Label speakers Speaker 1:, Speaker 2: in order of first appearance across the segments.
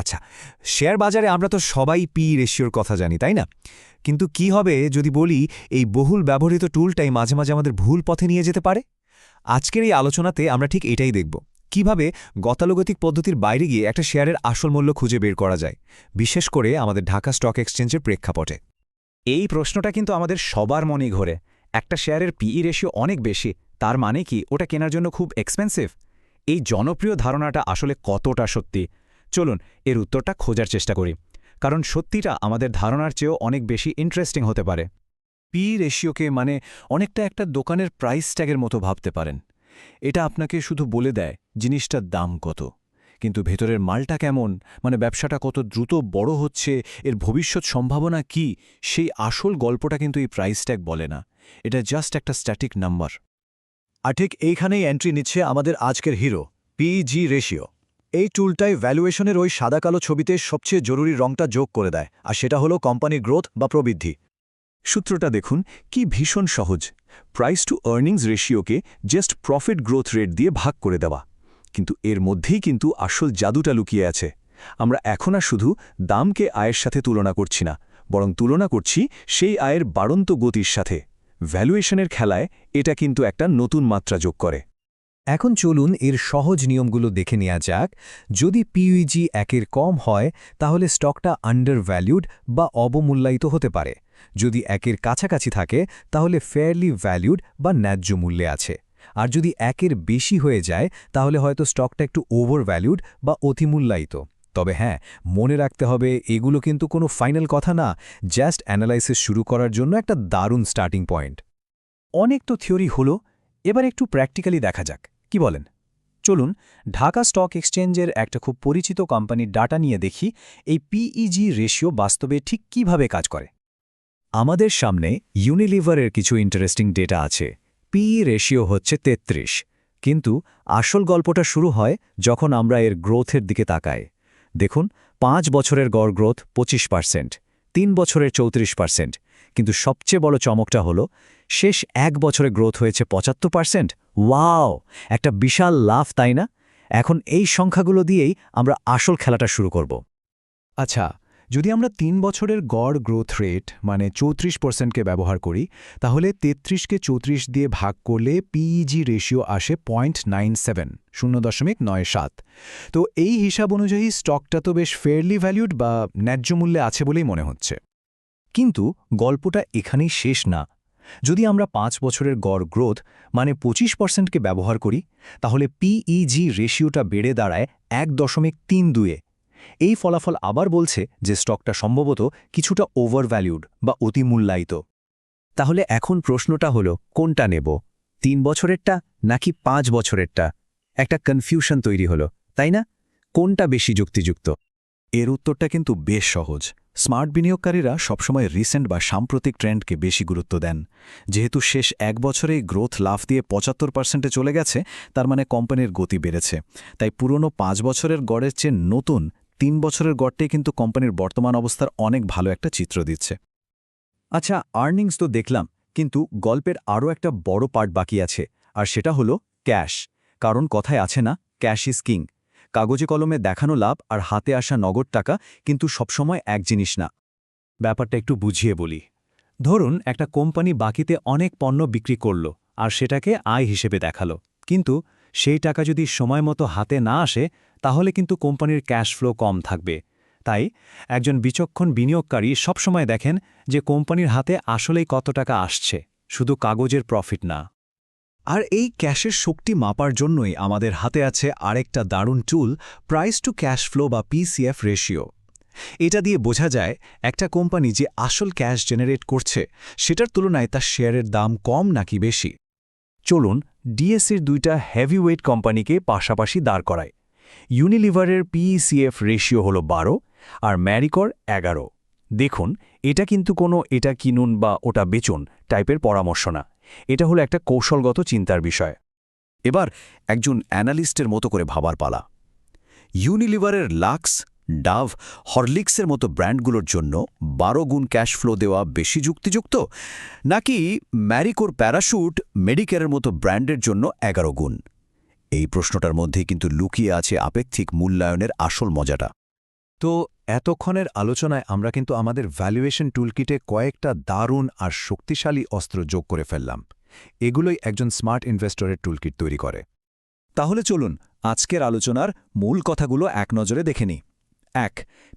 Speaker 1: আচ্ছা শেয়ার বাজারে আমরা তো সবাই পি রেশিওর কথা জানি, তাই না? কিন্তু কি হবে যদি বলি, এই বহুল ব্যবহৃত টুলটাই মাঝে মাঝে আমাদের ভুল পথে নিয়ে যেতে পারে? আজকের এই আলোচনাতে আমরা ঠিক এটাই দেখব। কীভাবে গতানুগতিক পদ্ধতির বাইরে গিয়ে একটা শেয়ারের আসল মূল্য খুঁজে বের করা যায়, বিশেষ করে আমাদের ঢাকা স্টক এক্সচেঞ্জের প্রেক্ষাপটে।
Speaker 2: এই প্রশ্নটা কিন্তু আমাদের সবার মনেই ঘোরে। একটা শেয়ারের পিই রেশিও অনেক বেশি, তার মানে কি ওটা কেনার জন্য খুব এক্সপেন্সিভ? এই জনপ্রিয় ধারণাটা আসলে কতটা সত্যি? চলুন, এর উত্তরটা খোঁজার চেষ্টা করি, কারণ সত্যিটা আমাদের ধারণার চেয়েও অনেক বেশি ইন্টারেস্টিং হতে পারে।
Speaker 3: পি রেশিওকে মানে অনেকটা একটা দোকানের প্রাইস ট্যাগের মতো ভাবতে পারেন। এটা আপনাকে শুধু বলে দেয় জিনিসটার দাম কত, কিন্তু ভেতরের মালটা কেমন মানে ব্যবসাটা কত দ্রুত বড় হচ্ছে, এর ভবিষ্যৎ সম্ভাবনা কি, সেই আসল গল্পটা কিন্তু এই প্রাইস ট্যাগ বলে না। এটা জাস্ট একটা স্ট্যাটিক নাম্বার আর ঠিক এইখানেই এন্ট্রি নিচ্ছে আমাদের আজকের হিরো পিজি রেশিও এই টুলটাই ভ্যালুয়েশনের ওই সাদা কালো ছবিতে সবচেয়ে জরুরি রংটা যোগ করে দেয়, আর সেটা হলো কোম্পানির গ্রোথ বা প্রবৃদ্ধি। সূত্রটা দেখুন, কি ভীষণ সহজ। প্রাইস টু আর্নিংস রেশিওকে জাস্ট প্রফিট গ্রোথ রেট দিয়ে ভাগ করে দেওয়া। কিন্তু এর মধ্যেই কিন্তু আসল জাদুটা লুকিয়ে আছে। আমরা এখন আর শুধু দামকে আয়ের সাথে তুলনা করছি না, বরং তুলনা করছি সেই আয়ের বাড়ন্ত গতির সাথে। ভ্যালুয়েশনের খেলায় এটা কিন্তু একটা নতুন মাত্রা যোগ করে।
Speaker 1: এখন চলুন এর সহজ নিয়মগুলো দেখে নেওয়া যাক। যদি পিইজি একের কম হয়, তাহলে স্টকটা আন্ডার ভ্যালিউড বা অবমূল্যায়িত হতে পারে। যদি একের কাছাকাছি থাকে, তাহলে ফেয়ারলি ভ্যালিউড বা ন্যায্য মূল্যে আছে। আর যদি একের বেশি হয়ে যায়, তাহলে হয়তো স্টকটা একটু ওভার ভ্যালিউড বা অতিমূল্যায়িত। তবে হ্যাঁ মনে রাখতে হবে, এগুলো কিন্তু কোনো ফাইনাল কথা না। জাস্ট অ্যানালাইসিস শুরু করার জন্য একটা দারুণ স্টার্টিং পয়েন্ট
Speaker 3: অনেক তো থিওরি হলো, এবার একটু প্র্যাকটিক্যালি দেখা যাক। কি বলেন? চলুন, ঢাকা স্টক এক্সচেঞ্জের একটা খুব পরিচিত কোম্পানির ডাটা নিয়ে দেখি এই পিইজি রেশিও বাস্তবে ঠিক কীভাবে কাজ করে।
Speaker 1: আমাদের সামনে ইউনিলিভারের কিছু ইন্টারেস্টিং ডেটা আছে। পিই রেশিও হচ্ছে ৩৩ কিন্তু আসল গল্পটা শুরু হয় যখন আমরা এর গ্রোথের দিকে তাকাই। দেখুন, পাঁচ বছরের গড় গ্রোথ ২৫ পার্সেন্ট তিন বছরের চৌত্রিশ পার্সেন্ট কিন্তু সবচেয়ে বড় চমকটা হলো, শেষ এক বছরে গ্রোথ হয়েছে পঁচাত্তর পার্সেন্ট ওয়াও একটা বিশাল লাভ তাই না? এখন এই সংখ্যাগুলো দিয়েই আমরা আসল খেলাটা শুরু করব।
Speaker 3: আচ্ছা যদি আমরা তিন বছরের গড় গ্রোথ রেট মানে চৌত্রিশ পার্সেন্টকে ব্যবহার করি, তাহলে তেত্রিশকে চৌত্রিশ দিয়ে ভাগ করলে পিইজি রেশিও আসে পয়েন্ট নাইন সেভেন, শূন্য দশমিক নয় সাত। তো এই হিসাব অনুযায়ী স্টকটা তো বেশ ফেয়ারলি ভ্যালিউড বা ন্যায্য মূল্যে আছে বলেই মনে হচ্ছে।
Speaker 1: কিন্তু গল্পটা এখানেই শেষ না। যদি আমরা পাঁচ বছরের গড় গ্রোথ মানে পঁচিশ পার্সেন্টকে ব্যবহার করি, তাহলে পিইজি রেশিওটা বেড়ে দাঁড়ায় এক দশমিক তিন দুয়ে এই ফলাফল আবার বলছে যে স্টকটা সম্ভবত কিছুটা ওভার ভ্যালিউড বা অতিমূল্যায়িত। তাহলে এখন প্রশ্নটা হলো, কোনটা নেব? তিন বছরেরটা নাকি পাঁচ বছরেরটা? একটা কনফিউশন তৈরি হলো, তাই না? কোনটা বেশি যুক্তিযুক্ত?
Speaker 3: এর উত্তরটা কিন্তু বেশ সহজ। স্মার্ট বিনিয়োগকারীরা সবসময় রিসেন্ট বা সাম্প্রতিক ট্রেন্ডকে বেশি গুরুত্ব দেন। যেহেতু শেষ এক বছরেই গ্রোথ লাভ দিয়ে পঁচাত্তর পার্সেন্টে চলে গেছে, তার মানে কোম্পানির গতি বেড়েছে। তাই পুরনো পাঁচ বছরের গড়ের চেয়ে নতুন তিন বছরের গড়টাই কিন্তু কোম্পানির বর্তমান অবস্থার অনেক ভালো একটা চিত্র দিচ্ছে।
Speaker 1: আচ্ছা আর্নিংস তো দেখলাম, কিন্তু গল্পের আরও একটা বড় পার্ট বাকি আছে, আর সেটা হলো ক্যাশ কারণ কথায় আছে না ক্যাশ ইজ কিং কাগজে কলমে দেখানো লাভ আর হাতে আসা নগদ টাকা কিন্তু সবসময় এক জিনিস না। ব্যাপারটা একটু বুঝিয়ে বলি। ধরুন, একটা কোম্পানি বাকিতে অনেক পণ্য বিক্রি করল আর সেটাকে আয় হিসেবে দেখাল। কিন্তু সেই টাকা যদি সময় মতো হাতে না আসে, তাহলে কিন্তু কোম্পানির ক্যাশ ফ্লো কম থাকবে। তাই একজন বিচক্ষণ বিনিয়োগকারী সবসময় দেখেন যে কোম্পানির হাতে আসলেই কত টাকা আসছে, শুধু কাগজের প্রফিট না। আর এই ক্যাশের শক্তি মাপার জন্যই আমাদের হাতে আছে আরেকটা দারুণ tool price to cash flow বা পিসিএফ রেশিও এটা দিয়ে বোঝা যায় একটা কোম্পানি যে আসল ক্যাশ জেনারেট করছে, সেটার তুলনায় তার শেয়ারের দাম কম নাকি বেশি। চলুন ডিএসসির দুইটা হেভিওয়েট কোম্পানিকে পাশাপাশি দাঁড় করায় ইউনিলিভারের পিইসিএফ রেশিও হল বারো আর ম্যারিকর এগারো। দেখুন, এটা কিন্তু কোনো এটা কিনুন বা ওটা বেচুন টাইপের পরামর্শ না। এটা হলো একটা কৌশলগত চিন্তার বিষয়। এবার একজন অ্যানালিস্টের মতো করে ভাবার পালা। ইউনিলিভারের লাক্স, ডাভ, হরলিক্সের মতো ব্র্যান্ডগুলোর জন্য বারো গুণ ক্যাশ ফ্লো দেওয়া বেশি যুক্তিযুক্ত? নাকি ম্যারিকোর প্যারাশুট মেডিকেয়ারের মতো ব্র্যান্ডের জন্য এগারো গুণ? এই প্রশ্নটার মধ্যেই কিন্তু লুকিয়ে আছে আপেক্ষিক মূল্যায়নের আসল মজাটা।
Speaker 3: তো এতক্ষণের আলোচনায় আমরা কিন্তু আমাদের ভ্যালুয়েশন টুলকিটে কয়েকটা দারুণ আর শক্তিশালী অস্ত্র যোগ করে ফেললাম। এগুলোই একজন স্মার্ট ইনভেস্টরের টুলকিট তৈরি করে।
Speaker 1: তাহলে চলুন আজকের আলোচনার মূল কথাগুলো এক নজরে দেখে নিই। এক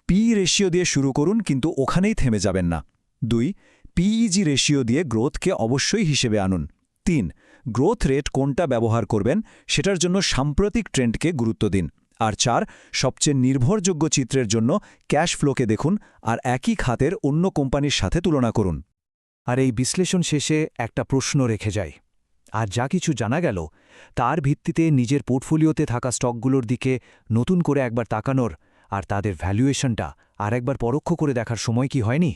Speaker 1: পি রেশিও দিয়ে শুরু করুন, কিন্তু ওখানেই থেমে যাবেন না। দুই পিইজি রেশিও দিয়ে গ্রোথকে অবশ্যই হিসেবে আনুন। তিন গ্রোথ রেট কোনটা ব্যবহার করবেন, সেটার জন্য সাম্প্রতিক ট্রেন্ডকে গুরুত্ব দিন। আর চার, সবচেয়ে নির্ভরযোগ্য চিত্রের জন্য ক্যাশ ফ্লোকে দেখুন আর একই খাতের অন্য কোম্পানির সাথে তুলনা করুন।
Speaker 2: আর এই বিশ্লেষণ শেষে একটা প্রশ্ন রেখে যায় আর যা কিছু জানা গেল, তার ভিত্তিতে নিজের পোর্টফোলিওতে থাকা স্টকগুলোর দিকে নতুন করে একবার তাকানোর আর তাদের ভ্যালুয়েশনটা আর একবার পরোক্ষ করে দেখার সময় কি হয়নি?